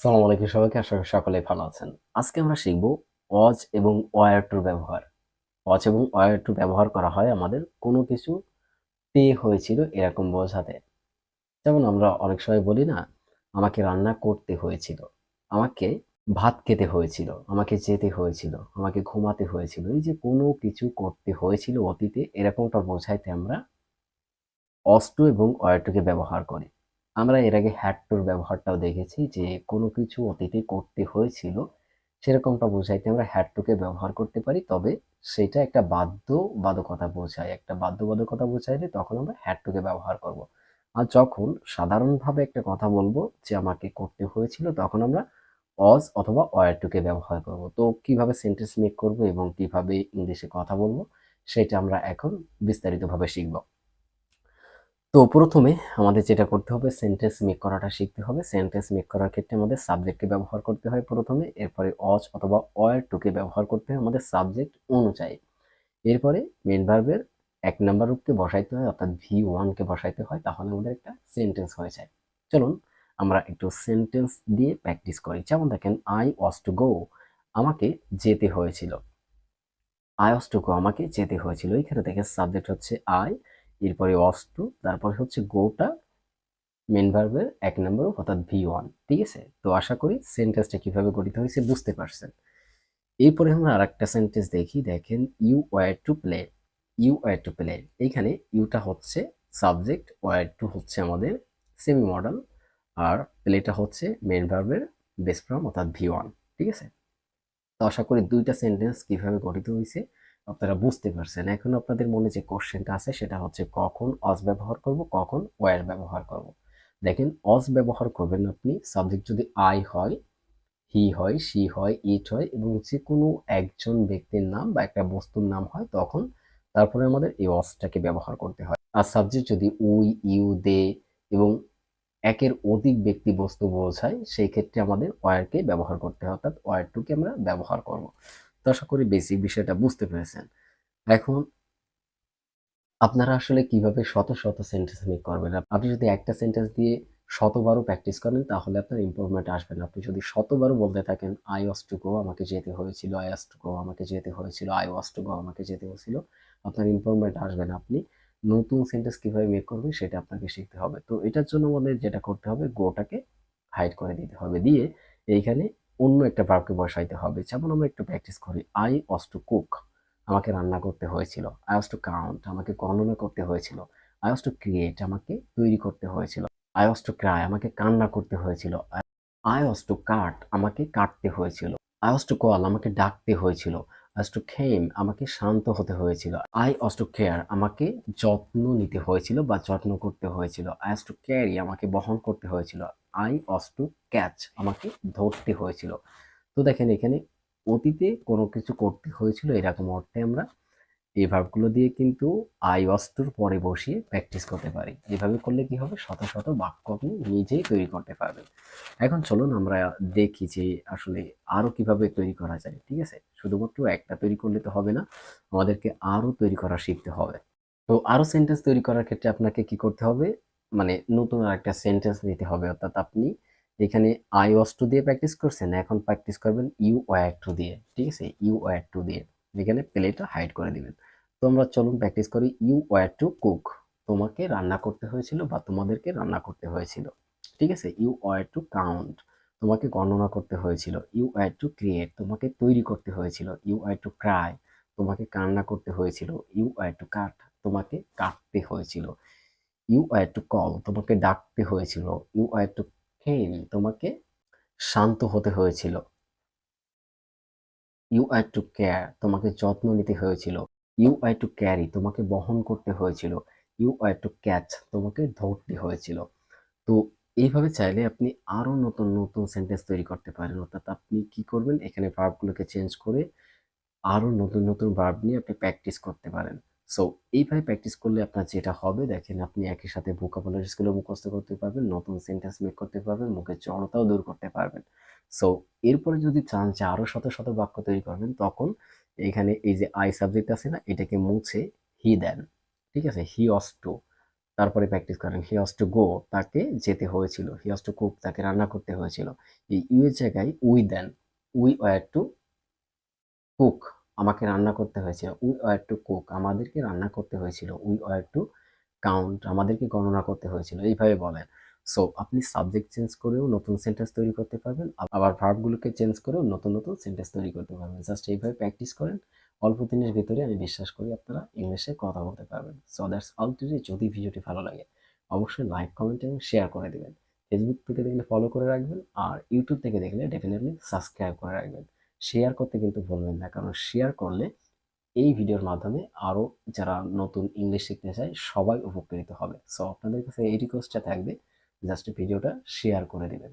সালাম আলাইকুম সবাইকে, আশা করি সকলেই ভালো আছেন। আজকে আমরা শিখব অজ এবং ওয়ার টুর ব্যবহার। অজ এবং ওয়ার টু ব্যবহার করা হয় আমাদের কোনো কিছু পেয়ে হয়েছিল এরকম বোঝাতে। যেমন আমরা অনেক সময় বলি না, আমাকে রান্না করতে হয়েছিল, আমাকে ভাত খেতে হয়েছিল, আমাকে যেতে হয়েছিল, আমাকে ঘুমাতে হয়েছিল, এই যে কোনো কিছু করতে হয়েছিল অতীতে, এরকমটা বোঝাইতে আমরা অস্টু এবং ওয়ার টুকে ব্যবহার করি। আমরা এর আগে হ্যাড টুর ব্যবহারটাও দেখেছি যে কোনো কিছু অতীতে করতে হয়েছিল, সেরকমটা বোঝাইতে আমরা হ্যাড টুকে ব্যবহার করতে পারি, তবে সেটা একটা বাধ্য বাধকতা বোঝায়। একটা বাধ্য বাধকতা বোঝাইলে তখন আমরা হ্যাড টুকে ব্যবহার করব। আর যখন সাধারণভাবে একটা কথা বলব যে আমাকে করতে হয়েছিল, তখন আমরা অজ অথবা ওয়ার টুকে ব্যবহার করব। তো কীভাবে সেন্টেন্স মেক করব এবং কীভাবে ইংলিশে কথা বলব, সেটা আমরা এখন বিস্তারিতভাবে শিখব। তো প্রথমে আমাদের যেটা করতে হবে সেন্টেন্স মেক করাটা শিখতে হবে। সেন্টেন্স মেক করার ক্ষেত্রে আমাদের সাবজেক্টকে ব্যবহার করতে হয় প্রথমে, এরপরে অজ অথবা অয়ার টুকে ব্যবহার করতে হয় আমাদের সাবজেক্ট অনুযায়ী। এরপরে মেন ভার্বের এক নাম্বার রূপকে বসাইতে হয়, অর্থাৎ ভি ওয়ানকে বসাইতে হয়, তাহলে আমাদের একটা সেন্টেন্স হয়ে যায়। চলুন আমরা একটু সেন্টেন্স দিয়ে প্র্যাকটিস করি। যেমন দেখেন আই ওয়াজ টু গো আমাকে যেতে হয়েছিল। আই ওয়াজ টু গো আমাকে যেতে হয়েছিল। এখানে দেখেন সাবজেক্ট হচ্ছে আই এরপরে অস টু তারপরে হচ্ছে গোটা মেন ভার্বের এক নম্বর অর্থাৎ ভি ওয়ান ঠিক আছে? তো আশা করি সেন্টেন্সটা কীভাবে গঠিত হয়েছে বুঝতে পারছেন। এরপরে আমরা আর একটা সেন্টেন্স দেখি, দেখেন you were to play you were to play এইখানে ইউটা হচ্ছে সাবজেক্ট ওয়ার টু হচ্ছে আমাদের সেমি মডেল আর প্লেটা হচ্ছে মেন ভার্বের বেস ফর্ম অর্থাৎ ভি ওয়ান ঠিক আছে? তো আশা করি দুইটা সেন্টেন্স কীভাবে গঠিত হয়েছে আপনারা বুঝতে পারছেন। এখন আপনাদের মনে যে কোশ্চেনটা আছে, সেটা হচ্ছে কখন অজ ব্যবহার করব, কখন ওয়ার ব্যবহার করব। দেখেন, অজ ব্যবহার করবেন আপনি সাবজেক্ট যদি আই হয় হি হয় সি হয় ইট হয় এবং যে কোনো একজন ব্যক্তির নাম বা একটা বস্তুর নাম হয়, তখন তারপরে আমাদের এই অজটাকে ব্যবহার করতে হয়। আর সাবজেক্ট যদি উই, ইউ, দে এবং একের অধিক ব্যক্তি বস্তু বোঝায়, সেই ক্ষেত্রে আমাদের ওয়ারকে ব্যবহার করতে হয়, অর্থাৎ ওয়ার টুকে আমরা ব্যবহার করব। তো আশা করি বেসিক বিষয়টা বুঝতে পেরেছেন। এখন আপনারা আসলে কীভাবে শত শত সেন্টেন্স মেক করবেন? আপনি যদি একটা সেন্টেন্স দিয়ে শতবারও প্র্যাকটিস করেন, তাহলে আপনার ইম্প্রুভমেন্ট আসবে না। আপনি যদি শতবারও বলতে থাকেন আই ওয়াস টু গো আমাকে যেতে হয়েছিল আই ওয়াস টু গো আমাকে যেতে হয়েছিল আই ওয়াস টু গো আমাকে যেতে হয়েছিল, আপনার ইম্প্রুভমেন্ট আসবে না। আপনি নতুন সেন্টেন্স কীভাবে মেক করবেন, সেটা আপনাকে শিখতে হবে। তো এটার জন্য আমাদের যেটা করতে হবে, গোটাকে হাইড করে দিতে হবে। দিয়ে এইখানে অন্য একটা ভার্বকে বসাইতে হবে। যেমন আমরা একটু প্র্যাকটিস করি আই ওয়াস টু কুক আমাকে রান্না করতে হয়েছিল। আই ওয়াস টু কাউন্ট আমাকে গণনা করতে হয়েছিল। আই ওয়াস টু ক্রিয়েট আমাকে তৈরি করতে হয়েছিল। আই ওয়াস টু ক্রাই আমাকে কান্না করতে হয়েছিল। আই ওয়াস টু কাট আমাকে কাটতে হয়েছিল। আই ওয়াস টু কল আমাকে ডাকতে হয়েছিল। আই টু খেম আমাকে শান্ত হতে হয়েছিল। আই ওয়াস টু কেয়ার আমাকে যত্ন নিতে হয়েছিল বা যত্ন করতে হয়েছিল। আই ওয়াস টু ক্যারি আমাকে বহন করতে হয়েছিল। আই ওয়াস টু ক্যাচ আমাকে ধরতে হয়েছিল। তো দেখেন এখানে অতীতে কোনো কিছু করতে হয়েছিল এরকম অর্থে আমরা এই ভার্বগুলো দিয়ে কিন্তু আই অস্তুর পরে বসিয়ে প্র্যাকটিস করতে পারি। এভাবে করলে কি হবে? শত শত বাক্য আপনি নিজেই তৈরি করতে পারবেন। এখন চলুন আমরা দেখি যে আসলে আরও কীভাবে তৈরি করা যায়, ঠিক আছে? শুধুমাত্র একটা তৈরি করলে তো হবে না, আমাদেরকে আরও তৈরি করা শিখতে হবে। তো আরও সেন্টেন্স তৈরি করার ক্ষেত্রে আপনাকে কি করতে হবে? মানে নতুন একটা সেন্টেন্স নিতে হবে, অর্থাৎ আপনি এখানে আই ওয়াস টু দিয়ে প্র্যাকটিস করছেন, এখন প্র্যাকটিস করবেন ইউ ওয়ার টু দিয়ে, ঠিক আছে? ইউ ওয়ার টু দিয়ে এখানে প্লেটা হাইড করে দিবেন। তো আমরা চলুন প্র্যাকটিস করি ইউ ওয়ার টু কুক তোমাকে রান্না করতে হয়েছিল বা তোমাদেরকে রান্না করতে হয়েছিল, ঠিক আছে? ইউ ওয়ার টু কাউন্ট তোমাকে গণনা করতে হয়েছিল ইউ ওয়ার টু ক্রিয়েট তোমাকে তৈরি করতে হয়েছিল ইউ ওয়ার টু ক্রাই তোমাকে কান্না করতে হয়েছিল ইউ ওয়ার টু কাট তোমাকে কাটতে হয়েছিল। ইউ ওয়ার টু কল তোমাকে ডাকতে হয়েছিল। ইউ ওয়ার টু হেম তোমাকে শান্ত হতে হয়েছিল। ইউ আই টু কেয়ার তোমাকে যত্ন নিতে হয়েছিল। ইউ আই টু ক্যারি তোমাকে বহন করতে হয়েছিল। ইউ আই টু ক্যাচ তোমাকে ধরতে হয়েছিল। তো এইভাবে চাইলে আপনি আরও নতুন নতুন সেন্টেন্স তৈরি করতে পারেন। অর্থাৎ আপনি কি করবেন? এখানে ভার্বগুলোকে চেঞ্জ করে আরও নতুন নতুন ভার্ব নিয়ে আপনি প্র্যাকটিস করতে পারেন। সো এইভাবে প্র্যাকটিস করলে আপনার যেটা হবে, দেখেন আপনি একই সাথে ভোকাবুলারিসগুলো মুখস্থ করতে পারবেন, নতুন সেন্টেন্স মেক করতে পারবেন, মুখের জড়তাও দূর করতে পারবেন। সো এরপরে যদি চান যে আরও শত শত বাক্য তৈরি করবেন, তখন এখানে এই যে আই সাবজেক্ট আছে না, এটাকে মুছে হি দেন। ঠিক আছে? হি অস টু তারপরে প্র্যাকটিস করেন হি হ্যাজ টু গো তাকে যেতে হয়েছিল। হি হ্যাজ টু কুক তাকে রান্না করতে হয়েছিল। এই ইউ এর জায়গায় we then. We were to cook আমাকে রান্না করতে হয়েছে। We were to cook. আমাদেরকে রান্না করতে হয়েছিল। We were to count. আমাদেরকে গণনা করতে হয়েছিল। এইভাবে বলেন। সো, আপনি সাবজেক্ট চেঞ্জ করেও নতুন সেন্টেন্স তৈরি করতে পারবেন। আবার ভার্বগুলোকে চেঞ্জ করেও নতুন নতুন সেন্টেন্স তৈরি করতে পারবেন। জাস্ট এইভাবে প্র্যাকটিস করেন। অল্প দিনের ভিতরে আমি বিশ্বাস করি আপনারা ইংলিশে কথা বলতে পারবেন। সো, দ্যাটস অল টুডে যদি ভিডিওটি ভালো লাগে, অবশ্যই লাইক, কমেন্ট এবং শেয়ার করে দেবেন। ফেসবুক থেকে দেখলে ফলো করে রাখবেন। আর ইউটিউব থেকে দেখলে ডেফিনেটলি সাবস্ক্রাইব করে রাখবেন। শেয়ার করতে কিন্তু ভুলবেন না। কারণ শেয়ার করলে এই ভিডিওর মাধ্যমে আরও যারা নতুন ইংলিশ শিখতে চায়, সবাই উপকৃত হবে। সো আপনাদের কাছে এই রিকোয়েস্টটা থাকবে জাস্ট ভিডিওটা শেয়ার করে দেবেন।